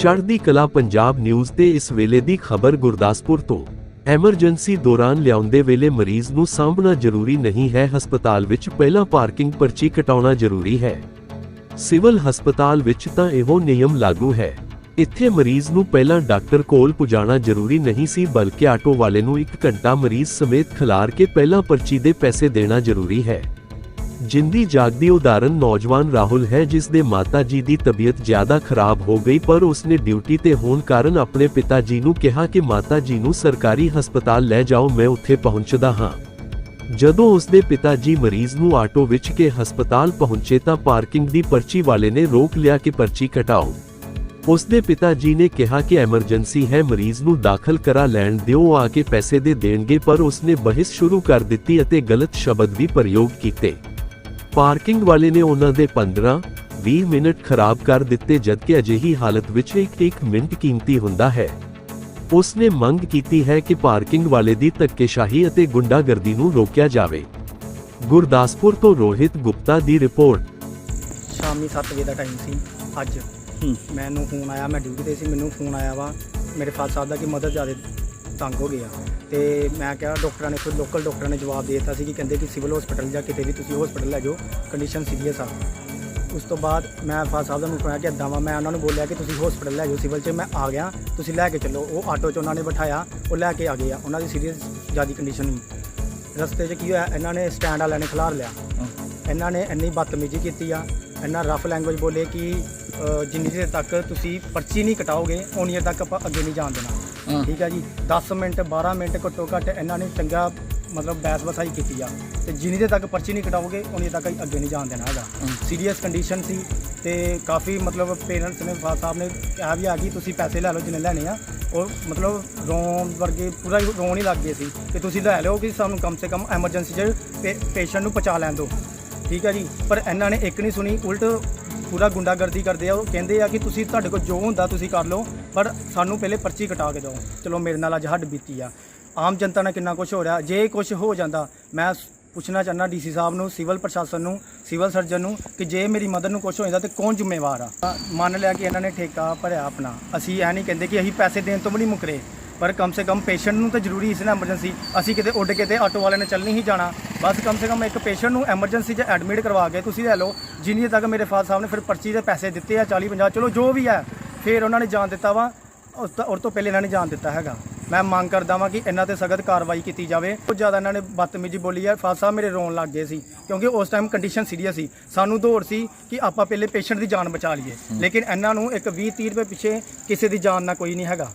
ਚੜ੍ਹਦੀ ਕਲਾ ਪੰਜਾਬ ਨਿਊਜ਼ ਤੇ ਇਸ ਵੇਲੇ ਦੀ ਖਬਰ ਗੁਰਦਾਸਪੁਰ ਤੋਂ। ਐਮਰਜੈਂਸੀ ਦੌਰਾਨ ਲਿਆਉਂਦੇ ਵੇਲੇ ਮਰੀਜ਼ ਨੂੰ ਸਾਂਭਣਾ ਜ਼ਰੂਰੀ ਨਹੀਂ ਹੈ, ਹਸਪਤਾਲ ਵਿੱਚ ਪਹਿਲਾਂ ਪਾਰਕਿੰਗ ਪਰਚੀ ਕਟਾਉਣਾ ਜ਼ਰੂਰੀ ਹੈ। ਸਿਵਲ ਹਸਪਤਾਲ ਵਿੱਚ ਤਾਂ ਇਹੋ ਨਿਯਮ ਲਾਗੂ ਹੈ। ਇੱਥੇ ਮਰੀਜ਼ ਨੂੰ ਪਹਿਲਾਂ ਡਾਕਟਰ ਕੋਲ ਪੁਜਾਣਾ ਜ਼ਰੂਰੀ ਨਹੀਂ ਸੀ, ਬਲਕਿ ਆਟੋ ਵਾਲੇ ਨੂੰ 1 ਘੰਟਾ ਮਰੀਜ਼ ਸਮੇਤ ਖਿਲਾਰ ਕੇ ਪਹਿਲਾਂ ਪਰਚੀ ਦੇ ਪੈਸੇ ਦੇਣਾ ਜ਼ਰੂਰੀ ਹੈ। ਜਿੰਦੀ ਜਾਗਦੀ ਉਦਾਹਰਨ ਨੌਜਵਾਨ ਰਾਹੁਲ ਹੈ ਜਿਸ ਦੇ ਮਾਤਾ ਜੀ ਦੀ ਤਬੀਅਤ ਜ਼ਿਆਦਾ ਖਰਾਬ ਹੋ ਗਈ ਪਰ ਉਸਨੇ ਡਿਊਟੀ ਤੇ ਹੋਣ ਕਾਰਨ ਆਪਣੇ ਪਿਤਾ ਜੀ ਨੂੰ ਕਿਹਾ ਕਿ ਮਾਤਾ ਜੀ ਨੂੰ ਸਰਕਾਰੀ ਹਸਪਤਾਲ ਲੈ ਜਾਓ, ਮੈਂ ਉੱਥੇ ਪਹੁੰਚਦਾ ਹਾਂ। ਜਦੋਂ ਉਸਦੇ ਪਿਤਾ ਜੀ ਮਰੀਜ਼ ਨੂੰ ਆਟੋ ਵਿੱਚ ਕੇ ਹਸਪਤਾਲ ਪਹੁੰਚੇ ਤਾਂ ਪਾਰਕਿੰਗ ਦੀ ਪਰਚੀ ਵਾਲੇ ਨੇ ਰੋਕ ਲਿਆ ਕਿ ਪਰਚੀ ਕਟਾਓ। ਉਸਦੇ ਪਿਤਾ ਜੀ ਨੇ ਕਿਹਾ ਕਿ ਐਮਰਜੈਂਸੀ ਹੈ, ਮਰੀਜ਼ ਨੂੰ ਦਾਖਲ ਕਰਾ ਲੈਣ ਦਿਓ, ਆ ਕੇ ਪੈਸੇ ਦੇ ਦੇਣਗੇ ਪਰ ਉਸਨੇ ਬਹਿਸ ਸ਼ੁਰੂ ਕਰ ਦਿੱਤੀ ਅਤੇ ਗਲਤ ਸ਼ਬਦ ਵੀ ਪ੍ਰਯੋਗ ਕੀਤੇ। ਪਾਰਕਿੰਗ ਵਾਲੇ ਨੇ ਉਹਨਾਂ ਦੇ 15 20 ਮਿੰਟ ਖਰਾਬ ਕਰ ਦਿੱਤੇ ਜਦਕਿ ਅਜਿਹੀ ਹਾਲਤ ਵਿੱਚ ਇੱਕ ਇੱਕ ਮਿੰਟ ਕੀਮਤੀ ਹੁੰਦਾ ਹੈ। ਉਸਨੇ ਮੰਗ ਕੀਤੀ ਹੈ ਕਿ ਪਾਰਕਿੰਗ ਵਾਲੇ ਦੀ ਧੱਕੇਸ਼ਾਹੀ ਅਤੇ ਗੁੰਡਾਗਰਦੀ ਨੂੰ ਰੋਕਿਆ ਜਾਵੇ। ਗੁਰਦਾਸਪੁਰ ਤੋਂ ਰੋਹਿਤ ਗੁਪਤਾ ਦੀ ਰਿਪੋਰਟ। ਸ਼ਾਮੀ 7 ਵਜੇ ਦਾ ਟਾਈਮ ਸੀ ਅੱਜ। ਮੈਨੂੰ ਫੋਨ ਆਇਆ ਮੈਂ ਡਿਊਟੀ ਤੇ ਸੀ ਮੈਨੂੰ ਫੋਨ ਆਇਆ ਵਾ। ਮੇਰੇ ਫਾਦਰ ਸਾਹਿਬ ਦਾ ਕਿ ਮਦਰ ਜ਼ਿਆਦਾ ਤੰਗ ਹੋ ਗਏ ਆ। ਤੇ ਮੈਂ ਕਿਹਾ ਡਾਕਟਰਾਂ ਨੇ ਕੋਈ ਲੋਕਲ ਡਾਕਟਰਾਂ ਨੇ ਜਵਾਬ ਦੇ ਦਿੱਤਾ ਸੀ ਕਿ ਕਹਿੰਦੇ ਕਿ ਸਿਵਲ ਹਸਪੀਟਲ ਜਾਂ ਕਿਤੇ ਵੀ ਤੁਸੀਂ ਹਸਪੀਟਲ ਲੈ ਜਾਓ ਕੰਡੀਸ਼ਨ ਸੀਰੀਅਸ ਆ। ਉਸ ਤੋਂ ਬਾਅਦ ਮੈਂ ਫਾਦਰ ਸਾਹਿਬ ਨੂੰ ਕਿਹਾ ਕਿ ਇੱਦਾਂ ਵਾ, ਮੈਂ ਉਹਨਾਂ ਨੂੰ ਬੋਲਿਆ ਕਿ ਤੁਸੀਂ ਹਸਪੀਟਲ ਲੈ ਜਾਓ ਸਿਵਲ 'ਚ ਮੈਂ ਆ ਗਿਆ, ਤੁਸੀਂ ਲੈ ਕੇ ਚੱਲੋ। ਉਹ ਆਟੋ 'ਚ ਉਹਨਾਂ ਨੇ ਬਿਠਾਇਆ, ਉਹ ਲੈ ਕੇ ਆ ਗਏ ਆ। ਉਹਨਾਂ ਦੀ ਸੀਰੀਅਸ ਜ਼ਿਆਦਾ ਕੰਡੀਸ਼ਨ ਸੀ ਰਸਤੇ 'ਚ ਕੀ ਹੋਇਆ, ਇਹਨਾਂ ਨੇ ਸਟੈਂਡ ਵਾਲਿਆਂ ਨੇ ਖਿਲਾਰ ਲਿਆ। ਇਹਨਾਂ ਨੇ ਇੰਨੀ ਬਦਤਮੀਜ਼ੀ ਕੀਤੀ ਆ, ਇੰਨਾ ਰਫ ਲੈਂਗੁਏਜ ਬੋਲੇ ਕਿ ਜਿੰਨੀ ਦੇਰ ਤੱਕ ਤੁਸੀਂ ਪਰਚੀ ਨਹੀਂ ਕਟਾਓਗੇ ਉਨੀ ਦੇਰ ਤੱਕ ਆਪਾਂ ਅੱਗੇ ਨਹੀਂ ਜਾਣ ਦੇਣਾ। ਠੀਕ ਹੈ ਜੀ 10 ਮਿੰਟ 12 ਮਿੰਟ ਘੱਟੋ ਘੱਟ ਇਹਨਾਂ ਨੇ ਚੰਗਾ ਮਤਲਬ ਬੈਸ ਬਸਾਈ ਕੀਤੀ ਆ। ਤੇ ਜਿੰਨੀ ਦੇਰ ਤੱਕ ਪਰਚੀ ਨਹੀਂ ਕਟਾਓਗੇ ਉਨੀ ਤੱਕ ਅੱਗੇ ਨਹੀਂ ਜਾਣ ਦੇਣਾ ਹੈਗਾ। ਸੀਰੀਅਸ ਕੰਡੀਸ਼ਨ ਸੀ ਤੇ ਕਾਫੀ ਮਤਲਬ ਪੇਰੈਂਟਸ ਨੇ ਫਾਦਰ ਸਾਹਿਬ ਨੇ ਕਿਹਾ ਵੀ ਆ ਗਈ ਤੁਸੀਂ ਪੈਸੇ ਲੈ ਲਓ ਜਿੰਨੇ ਲੈਣੇ ਆ। ਉਹ ਮਤਲਬ ਰੋਣ ਵਰਗੇ ਪੂਰਾ ਹੀ ਰੋਣ ਹੀ ਲੱਗ ਗਏ ਸੀ ਕਿ ਤੁਸੀਂ ਲੈ ਲਓ ਕਿ ਸਾਨੂੰ ਕਮ ਸੇ ਕਮ ਐਮਰਜੈਂਸੀ 'ਚ ਪੇਸ਼ੈਂਟ ਨੂੰ ਪਹੁੰਚਾ ਲੈਣ ਦਿਓ। ਠੀਕ ਹੈ ਜੀ, ਪਰ ਇਹਨਾਂ ਨੇ ਇੱਕ ਨਹੀਂ ਸੁਣੀ, ਉਲਟ ਪੂਰਾ ਗੁੰਡਾਗਰਦੀ ਕਰਦੇ ਆ ਉਹ, ਕਹਿੰਦੇ ਆ ਕਿ ਤੁਸੀਂ ਤੁਹਾਡੇ ਕੋਲ ਜੋ ਹੁੰਦਾ ਤੁਸੀਂ ਕਰ ਲਓ, ਪਰ ਸਾਨੂੰ ਪਹਿਲੇ ਪਰਚੀ ਕਟਾ ਕੇ ਦਿਓ। ਚਲੋ ਮੇਰੇ ਨਾਲ ਅੱਜ ਹੱਡ ਬੀਤੀ ਆ। ਆਮ ਜਨਤਾ ਨਾਲ ਕਿੰਨਾ ਕੁਝ ਹੋ ਰਿਹਾ, ਜੇ ਕੁਝ ਹੋ ਜਾਂਦਾ, ਮੈਂ ਪੁੱਛਣਾ ਚਾਹੁੰਦਾ ਡੀਸੀ ਸਾਹਿਬ ਨੂੰ, ਸਿਵਲ ਪ੍ਰਸ਼ਾਸਨ ਨੂੰ, ਸਿਵਲ ਸਰਜਨ ਨੂੰ, ਕਿ ਜੇ ਮੇਰੀ ਮਦਰ ਨੂੰ ਕੁਝ ਹੋ ਜਾਂਦਾ ਤੇ ਕੌਣ ਜ਼ਿੰਮੇਵਾਰ ਆ? ਤਾਂ ਮੰਨ ਲਿਆ ਕਿ ਇਹਨਾਂ ਨੇ ਠੇਕਾ ਭਰਿਆ ਆਪਣਾ, ਅਸੀਂ ਇਹ ਨਹੀਂ ਕਹਿੰਦੇ ਕਿ ਅਸੀਂ ਪੈਸੇ ਦੇਣ ਤੋਂ ਵੀ ਨਹੀਂ ਮੁਕਰੇ। ਪਰ ਕਮ ਸੇ ਕਮ ਪੇਸ਼ੈਂਟ ਨੂੰ ਤਾਂ ਜ਼ਰੂਰੀ ਸੀ ਨਾ ਐਮਰਜੈਂਸੀ ਅਸੀਂ ਕਿਤੇ ਉੱਡ ਕੇ ਤੇ ਆਟੋ ਵਾਲੇ ਨੇ ਚੱਲ ਨਹੀਂ ਹੀ ਜਾਣਾ। ਬਸ ਕਮ ਸੇ ਕਮ ਇੱਕ ਪੇਸ਼ੈਂਟ ਨੂੰ ਐਮਰਜੈਂਸੀ 'ਚ ਐਡਮਿਟ ਕਰਵਾ ਕੇ ਤੁਸੀਂ ਲੈ ਲਓ। ਜਿੰਨੀ ਤੱਕ ਮੇਰੇ ਫਾਦਰ ਸਾਹਿਬ ਨੇ ਫਿਰ ਪਰਚੀ ਦੇ ਪੈਸੇ ਦਿੱਤੇ ਆ 40 50 ਚਲੋ ਜੋ ਵੀ ਹੈ ਫਿਰ ਉਹਨਾਂ ਨੇ ਜਾਣ ਦਿੱਤਾ ਵਾ। ਉਸ ਤੋਂ ਪਹਿਲੇ ਇਹਨਾਂ ਨੇ ਜਾਣ ਦਿੱਤਾ ਹੈਗਾ। ਮੈਂ ਮੰਗ ਕਰਦਾ ਵਾਂ ਕਿ ਇਹਨਾਂ ਤੇ ਸਖਤ ਕਾਰਵਾਈ ਕੀਤੀ ਜਾਵੇ। ਬਹੁਤ ਜ਼ਿਆਦਾ ਇਹਨਾਂ ਨੇ ਬਦਤਮੀਜ਼ੀ ਬੋਲੀ ਹੈ ਫਾਦਰ ਸਾਹਿਬ ਮੇਰੇ ਰੋਣ ਲੱਗ ਗਏ ਸੀ ਕਿਉਂਕਿ ਉਸ ਟਾਈਮ ਕੰਡੀਸ਼ਨ ਸੀਰੀਅਸ ਸੀ। ਸਾਨੂੰ ਦੌੜ ਸੀ ਕਿ ਆਪਾਂ ਪਹਿਲੇ ਪੇਸ਼ੈਂਟ ਦੀ ਜਾਨ ਬਚਾ ਲਈਏ। ਲੇਕਿਨ ਇਹਨਾਂ ਨੂੰ ਇੱਕ 20 30 ਰੁਪਏ ਪਿੱਛੇ ਕਿਸੇ ਦੀ ਜਾਨ ਨਾਲ ਕੋਈ ਨਹੀਂ ਹੈਗਾ।